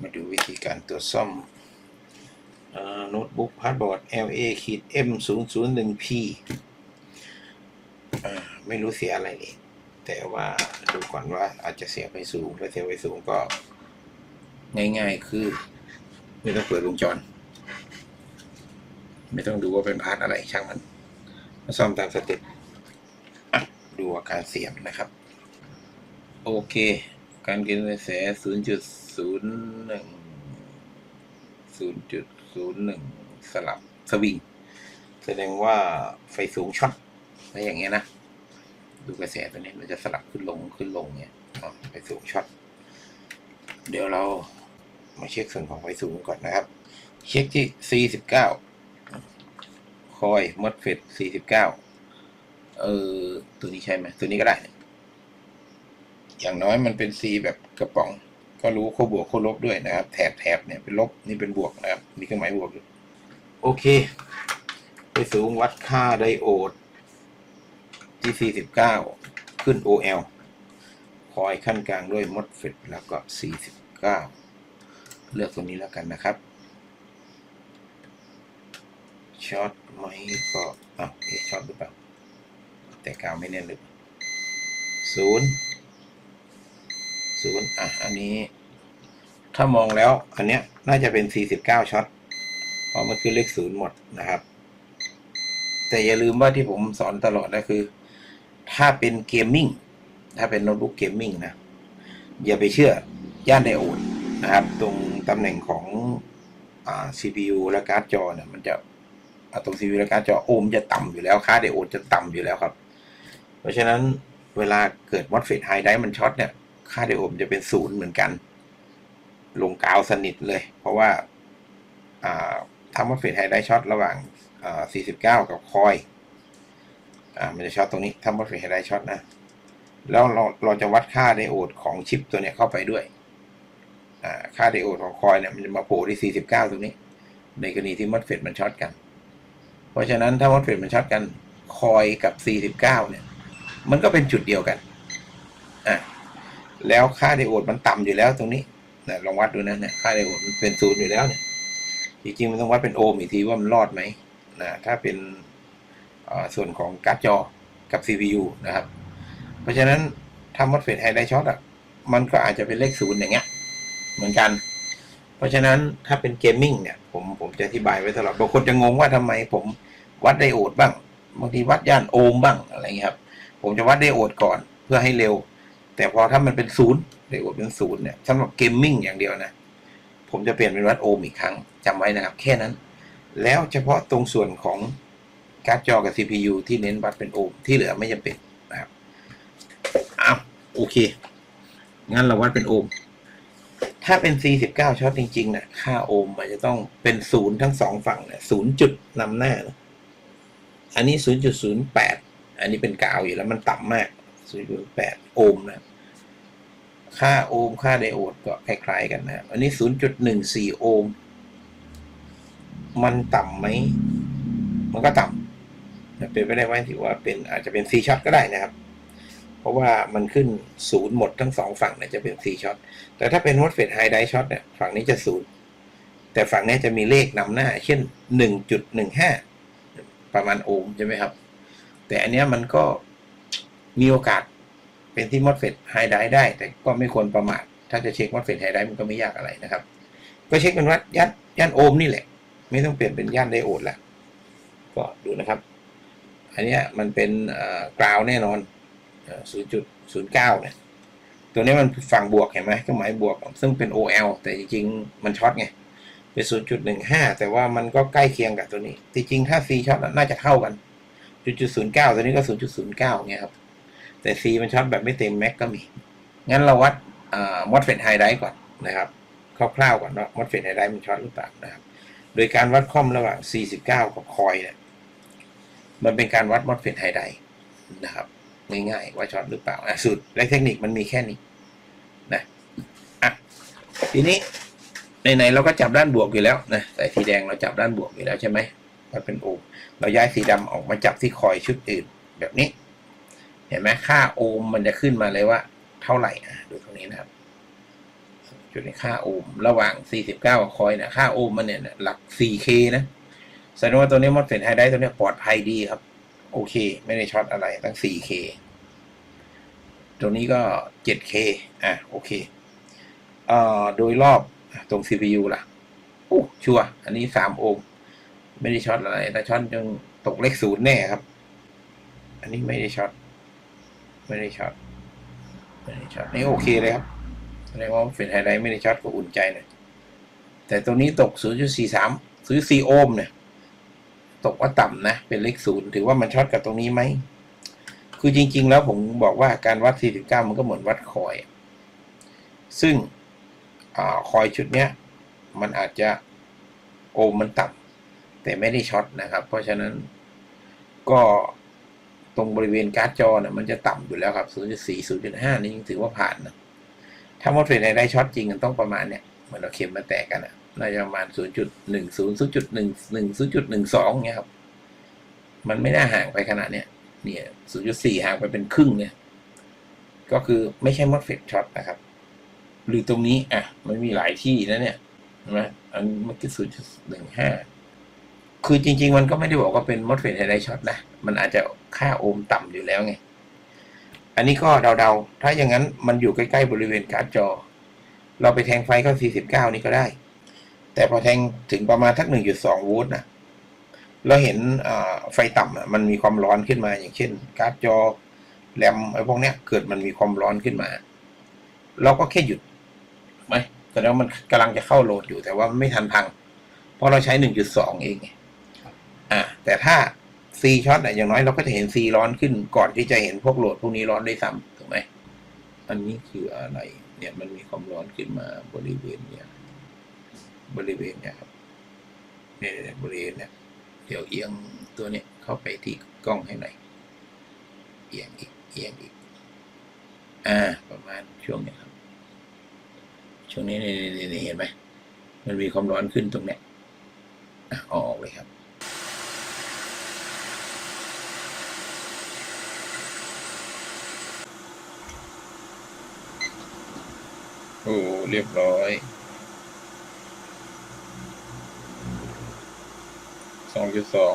มาดูวิธีการตรวจซ่อมโน้ตบุ๊กพาสบอร์ด LA ขีด M 0 0 1 P อ่าไม่รู้เสียอะไรนี่แต่ว่าดูก่อนว่าอาจจะเสียไปสูง ถ้าเสียไปสูงก็ง่ายๆ คือ ไม่ต้องเปิดวงจร ไม่ต้องดูว่าเป็นพาร์ทอะไรช่างมันมาซ่อมตามสเต็ปดูอาการเสียมนะครับ โอเค การกินกระแส 0.01สลับสวิงแสดงว่าไฟสูงช็อตอะไรอย่างเงี้ยนะ ดูกระแสตัวนี้มันจะสลับขึ้นลงขึ้นลงเนี่ยไฟสูงช็อตเดี๋ยวเรามาเช็คส่วนของไฟสูงก่อนนะครับ เช็คที่ 49 คอยมดเฟด49 เออ ตัวนี้ใช่ไหมตัวนี้ก็ได้ อย่างน้อยมันเป็น C แบบกระป๋อง ก็รู้โคบวกโคลบด้วยนะครับ แถบแถบเนี่ยเป็นลบนี่เป็นบวกนะครับมีเครื่องหมายบวกโอเค ไปสูงวัดค่าไดโอดที่49 ขึ้น OL คอยขั้นกลางด้วยมดเฟดแล้วก็ 49 เลือกตัวนี้แล้วกันนะครับช็อตไหมก็อะเอ๊ะช็อตหรือเปล่าแต่กาวไม่แน่นเลยศูนย์ ศูนย์อะ อันนี้ ถ้ามองแล้ว อันเนี้ยน่าจะเป็น49ช็อตเพราะมันคือเลขศูนย์หมดนะครับ แต่อย่าลืมว่าที่ผมสอนตลอดนะคือ ถ้าเป็นเกมมิ่งถ้าเป็นโน้ตบุ๊กเกมมิ่งนะ อย่าไปเชื่อย่านไดโอดนะครับ ตรงตำแหน่งของอ่า CPU และการ์ดจอเนี่ยมันจะตรง CPU และการ์ดจอโอห์มจะต่ำอยู่แล้วค่าไดโอดจะต่ำอยู่แล้วครับ เพราะฉะนั้นเวลาเกิดมอสเฟตไฮไดมันช็อตเนี่ย ค่าไดโอดจะเป็นศูนย์เหมือนกัน ลงกาวสนิทเลย เพราะว่าอ่าทำมอสเฟตไฮไดช็อตระหว่าง 49 กับคอยอมันจะช็อตตรงนี้ทำมอสเฟตไฮไดช็อตนะ แล้วเราเราจะวัดค่าไดโอดของชิปตัวเนี้ยเข้าไปด้วย ค่าไดโอดของคอยเนี่ยมันจะมาโผล่ที่ 49 ตรงนี้ ในกรณีที่มอสเฟตมันช็อตกัน เพราะฉะนั้นถ้ามอสเฟตมันช็อตกันคอยกับ 49 เนี่ย มันก็เป็นจุดเดียวกัน อ่า แล้วค่าไดโอดมันต่ำอยู่แล้วตรงนี้นะลองวัดดูนะเนี่ยค่าไดโอดมันเป็นศูนย์อยู่แล้วเนี่ยจริงๆมันต้องวัดเป็นโอห์มอีกทีว่ามันรอดไหมนะถ้าเป็นส่วนของการ์ดจอกับ CPU นะครับ เพราะฉะนั้นถ้ามอสเฟตไฮไดช็อตอะมันก็อาจจะเป็นเลขศูนย์อย่างเงี้ยเหมือนกัน เพราะฉะนั้นถ้าเป็นเกมมิ่งเนี่ยผมผมจะอธิบายไว้ตลอดบางคนจะงงว่าทำไมผมวัดไดโอดบ้างบางทีวัดย่านโอห์มบ้างอะไรเงี้ยครับ ผมจะวัดไดโอดก่อนเพื่อให้เร็ว แต่พอถ้ามันเป็นศูนย์ไดโอดเป็นศูนย์เนี่ยสำหรับเกมมิ่งอย่างเดียวนะ ผมจะเปลี่ยนเป็นวัดโอห์มอีกครั้งจำไว้นะครับ แค่นั้น แล้วเฉพาะตรงส่วนของการ์ดจอกับ CPU ที่เน้นวัดเป็นโอห์มที่เหลือไม่จำเป็นนะครับอ้าวโอเค งั้นเราวัดเป็นโอห์มถ้าเป็น 49ช็อตจริงๆนะค่าโอห์มมันจะต้องเป็นศูนย์ทั้งสองฝั่งเนี่ยศูนย์จุดนำหน้านะอันนี้ 0.08 อันนี้เป็นกาวอยู่แล้วมันต่ำมาก 0.8 โอห์มนะค่าโอห์มค่าไดโอดก็คล้ายๆกันนะ อันนี้ 0.14 โอห์ม มันต่ำไหม มันก็ต่ำเป็นไปได้ว่าถือว่าเป็นอาจจะเป็น C ช็อตก็ได้นะครับ เพราะว่ามันขึ้นศูนย์หมดทั้งสองฝั่งเนี่ยจะเป็น C ช็อต แต่ถ้าเป็นมอสเฟตไฮไดช็อตเนี่ยฝั่งนี้จะศูนย์ แต่ฝั่งนี้จะมีเลขนำหน้า เช่น 1.15 ประมาณโอห์มใช่ไหมครับ แต่อันเนี้ยมันก็ มีโอกาสเป็นที่มอสเฟตไฮไดได้ แต่ก็ไม่ควรประมาท ถ้าจะเช็คมอสเฟตไฮไดมันก็ไม่ยากอะไรนะครับ ก็เช็คกันว่าย่านย่านโอห์มนี่แหละ ไม่ต้องเปลี่ยนเป็นย่านไดโอดละก็ดูนะครับ อันนี้มันเป็นกราวแน่นอน 0.09 เนี่ยตัวนี้มันฝั่งบวกเห็นไหมเครื่องหมายบวก ซึ่งเป็น OL แต่จริงๆ มันช็อตไง เป็น 0.15 แต่ว่ามันก็ใกล้เคียงกับตัวนี้ จริงๆ ถ้า C ช็อตน่าจะเท่ากัน 0.09 ตัวนี้ก็ 0.09เงี้ยครับ แต่ C มันช็อตแบบไม่เต็มแม็กก็มี งั้นเราวัดมอสเฟตไฮไดก่อนนะครับคร่าวๆก่อนว่ามอสเฟตไฮไดมันช็อตหรือเปล่านะครับ โดยการวัดค่อมระหว่าง 49 กับคอยเนี่ยมันเป็นการวัดมอสเฟตไฮไดนะครับง่ายๆว่าช็อตหรือเปล่าสูตรและเทคนิคมันมีแค่นี้นะอะทีนี้ไหนๆเราก็จับด้านบวกอยู่แล้วนะแต่สีแดงเราจับด้านบวกอยู่แล้วใช่ไหมมันเป็นโอเราย้ายสีดำออกมาจับที่คอยชุดอื่นแบบนี้ เห็นไหมค่าโอห์มมันจะขึ้นมาเลยว่า เท่าไหร่อะดูตรงนี้นะครับจุดนี้ค่าโอห์มระหว่าง 49คอยนะค่าโอห์มมันเนี่ยหลัก 4K นะแสดงว่าตัวนี้มอสเฟตไฮไดตัวนี้ปลอดภัยดีครับ โอเค ไม่ได้ช็อตอะไรตั้ง 4K ตัวนี้ก็ 7K อะโอเคเอ่อโดยรอบตรง CPU ล่ะโอ้ชัวอันนี้ 3 โอห์มไม่ได้ช็อตอะไรถ้าช็อตจงตกเลขศูนย์แน่ครับ อันนี้ไม่ได้ช็อต ไม่ได้ช็อตไม่ได้ช็อตนี่โอเคเลยครับแสดงว่าเป็นไฮไลท์ไม่ได้ช็อตก็อุ่นใจหน่อยแต่ตัวนี้ตก 0.43 ซื้อ 4 โอห์มเนี่ย ตกว่าต่ำนะ เป็นเลขศูนย์ถือว่ามันช็อตกับตรงนี้ไหม คือจริง ๆ แล้วผมบอกว่าการวัด 49 มันก็เหมือนวัดคอย ซึ่งอคอยชุดเนี้ย มันอาจจะโอห์มมันต่ำแต่ไม่ได้ช็อตนะครับ เพราะฉะนั้นก็ ตรงบริเวณการ์ดจอเนี่ยมันจะต่ำอยู่แล้วครับ0.4 0.5 นี่ยังถือว่าผ่านนะถ้ามอสเฟตในได้ช็อตจริงมันต้องประมาณเนี่ยเหมือนเราเข็มมาแตกกันอะน่าจะประมาณ 0.10 0.11 0.12เงี้ยครับ มันไม่น่าห่างไปขนาดเนี้ยเนี่ย0.4 ห่างไปเป็นครึ่งเนี่ย ก็คือไม่ใช่มอสเฟตช็อตนะครับ หรือตรงนี้อะมันมีหลายที่นะเนี่ยนไหมอันนี้มันคือ0.15 คือจริง ๆ มันก็ไม่ได้บอกว่าเป็นมอสเฟตไฮไดช็อตนะ มันอาจจะค่าโอห์มต่ำอยู่แล้วไง อันนี้ก็เดาๆ ถ้าอย่างนั้นมันอยู่ใกล้ๆบริเวณการ์ดจอ เราไปแทงไฟเข้า49 นี่ก็ได้ แต่พอแทงถึงประมาณทัก 1.2 โวลต์นะ เราเห็นไฟต่ำอะมันมีความร้อนขึ้นมา อย่างเช่น การ์ดจอแรมไอ้พวกเนี้ยเกิดมันมีความร้อนขึ้นมา เราก็แค่หยุดไหมแต่แล้วามันกำลังจะเข้าโหลดอยู่แต่ว่าไม่ทันพัง เพราะเราใช้ 1.2 เองไง อ่าแต่ถ้า C ช็อตอะอย่างน้อยเราก็จะเห็น C ร้อนขึ้นก่อนที่จะเห็นพวกโหลดพวกนี้ร้อนด้วยซ้ำถูกไหมอันนี้คืออะไร เนี่ยมันมีความร้อนขึ้นมาบริเวณเนี่ยบริเวณเนี่ยครับเนี่ยบริเวณเนี่ยเดี๋ยวเอียงตัวเนี้ยเข้าไปที่กล้องให้หน่อยเอียงอีกเอียงอีก อ่า ประมาณช่วงเนี้ยครับ ช่วงนี้นี่นี่นี่เห็นไหมมันมีความร้อนขึ้นตรงเนี้ยอะเอาออกเลยครับ โอ้เรียบร้อยสองจุดสอง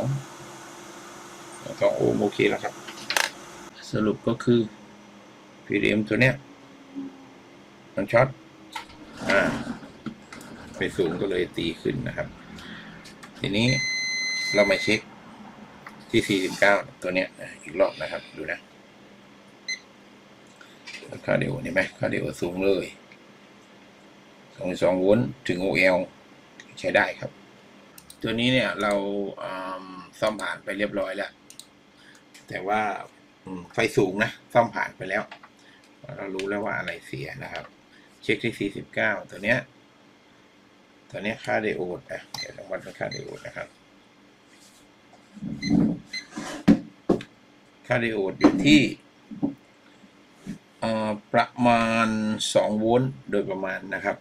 สองโอห์มโอเคแล้วครับ สรุปก็คือ PDM ตัวเนี้ยมันช็อตอ่าไปสูงก็เลยตีขึ้นนะครับ ทีนี้เรามาเช็คที่ 49 ตัวเนี้ยอีกรอบนะครับ ดูนะค่าเดียวเห็นไหมค่าเดียวสูงเลย 2.2โวลต์ถึง OL ใช้ได้ครับ ตัวนี้เนี่ยเราซ่อมผ่านไปเรียบร้อยแล้ว แต่ว่าไฟสูงนะซ่อมผ่านไปแล้ว เรารู้แล้วว่าอะไรเสียนะครับ เช็คที่ 49 ตัวเนี้ยตัวเนี้ยค่าไดโอดอะเดี๋ยวเราวัดค่าไดโอดนะครับ ค่าไดโอดอยู่ที่ประมาณ 2 โวลต์โดยประมาณนะครับ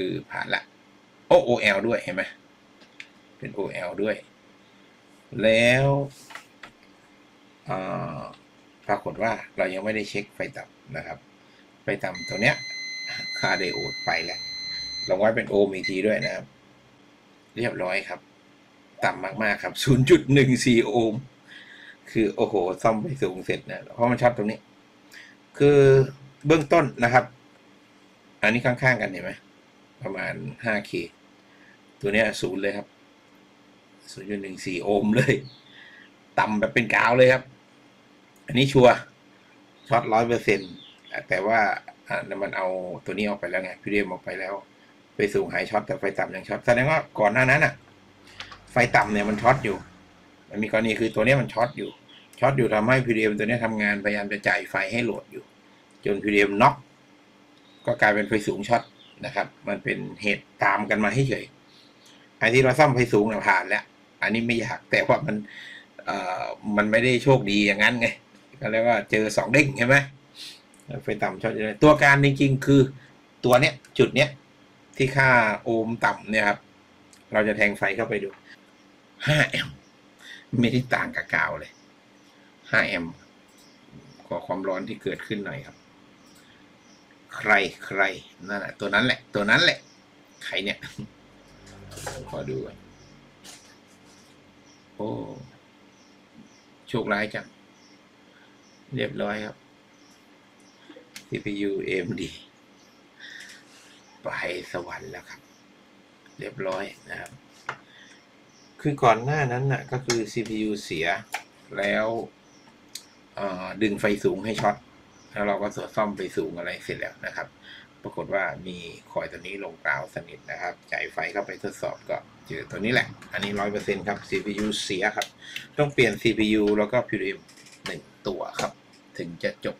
คือผ่านละโอ้ OL ด้วยเห็นไหมเป็น OL ด้วย แล้วอ่าปรากฏว่าเรายังไม่ได้เช็คไฟต่ำนะครับ ไฟต่ำตัวเนี้ยค่าไดโอดไปแล้วลองวัดเป็นโอห์มอีกทีด้วยนะครับ เรียบร้อยครับ ต่ำมากๆครับ 0.14 โอห์มคือโอ้โห ซ่อมไปสูงเสร็จนะเพราะมันช็อตตรงนี้ คือเบื้องต้นนะครับ อันนี้ข้างๆกันเห็นไหม ประมาณ 5K ตัวเนี้ยศูนย์เลยครับ 0.14 โอห์มเลย ต่ำแบบเป็นกาวเลยครับ อันนี้ชัวร์ช็อตร้อยเปอร์เซ็นต์แต่ว่ามันเอาตัวนี้ออกไปแล้วไงพี่เรียมออกไปแล้ว ไปสูงหายช็อตแต่ไฟต่ำยังช็อตแสดงว่าก่อนหน้านั้นอะไฟต่ำเนี่ยมันช็อตอยู่ มันมีกรณีคือตัวนี้มันช็อตอยู่ช็อตอยู่ทำให้พีเรียมตัวนี้ยทำงานพยายามจะจ่ายไฟให้โหลดอยู่ จนพีเรียมน็อกก็กลายเป็นไฟสูงช็อต นะครับ มันเป็นเหตุตามกันมาให้เฉยไอ้ที่เราซ่อมไฟสูงเนี่ยผ่านแล้ว อันนี้ไม่อยากแต่ว่ามันเอ่อมันไม่ได้โชคดีอย่างนั้นไงก็เรียกว่าเจอสองเด้งใช่ไหมไฟต่ำช็อตตัวการจริงๆ คือตัวเนี้ยจุดเนี้ยที่ค่าโอห์มต่ำเนี่ยครับ เราจะแทงไฟเข้าไปดู5แอมป์ไม่ได้ต่างกับกาวเลย5แอมป์ขอความร้อนที่เกิดขึ้นหน่อยครับ ใครใครนั่นแหละตัวนั้นแหละ ตัวนั้นแหละ ใครเนี่ย ขอดูก่อนโอ้ โชคร้ายจัง เรียบร้อยครับ CPU AMD ไปสวรรค์แล้วครับ เรียบร้อยนะครับ คือก่อนหน้านั้นน่ะ ก็คือ CPU เสียแล้วดึงไฟสูงให้ช็อต แล้วเราก็สวดซ่อมไปสูงอะไรเสร็จแล้วนะครับ ปรากฏว่ามีคอยตัวนี้ลงกล่าวสนิทนะครับจ่ายไฟเข้าไปทดสอบก็เจอตัวนี้แหละ อันนี้ร้อยเปอร์เซ็นครับ CPU เสียครับ ต้องเปลี่ยน CPU แล้วก็ PWM หนึ่งตัวครับ ถึงจะจบ